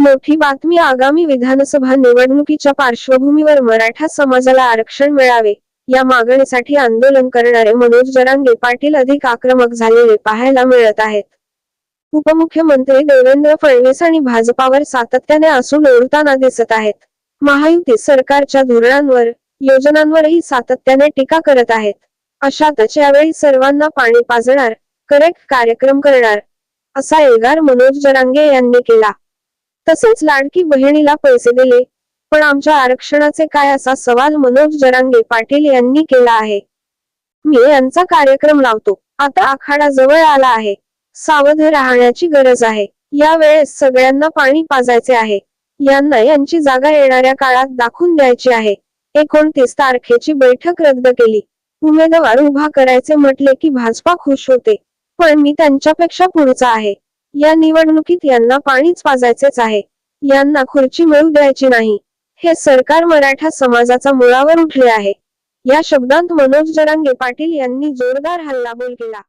मोठी बातमी आगामी विधानसभा निवडणुकीच्या पार्श्वभूमीवर मराठा समाजाला आरक्षण मिळावे या मागणीसाठी आंदोलन करणारे मनोज जरांगे पाटील अधिक आक्रमक झालेले पाहायला मिळत आहेत. उपमुख्यमंत्री देवेंद्र फडणवीस आणि भाजपावर सातत्याने असून ओढताना दिसत आहेत. महायुती सरकारच्या धोरणांवर योजनांवरही सातत्याने टीका करत आहेत. अशातच यावेळी सर्वांना पाणी पाजणार करेक्ट कार्यक्रम करणार असा एल्गार मनोज जरांगे यांनी केला. तसेच लाडकी बहिणीला पैसे दिले. पण आमच्या आरक्षणाचे काय असा सवाल मनोज जरांगे पाटील यांनी केला आहे. मी यांचा कार्यक्रम लावतो. आता आखाडा जवळ आला आहे. सावध राहण्याची गरज आहे. या वेळेस सगळ्यांना पाणी पाजायचे आहे. यांना यांची जागा येणाऱ्या काळात दाखवून द्यायची आहे. एकोणतीस तारखेची बैठक रद्द केली. उमेदवार उभा करायचे म्हटले की भाजपा खुश होते. पण मी त्यांच्यापेक्षा पुढचा आहे. या निवडणुकीत यांना पाणीच पाजायचेच आहे. यांना खुर्ची मिळू द्यायची नाही. हे सरकार मराठा समाजाचा मुळावर उठले आहे. या शब्दांत मनोज जरांगे पाटील यांनी जोरदार हल्लाबोल केला.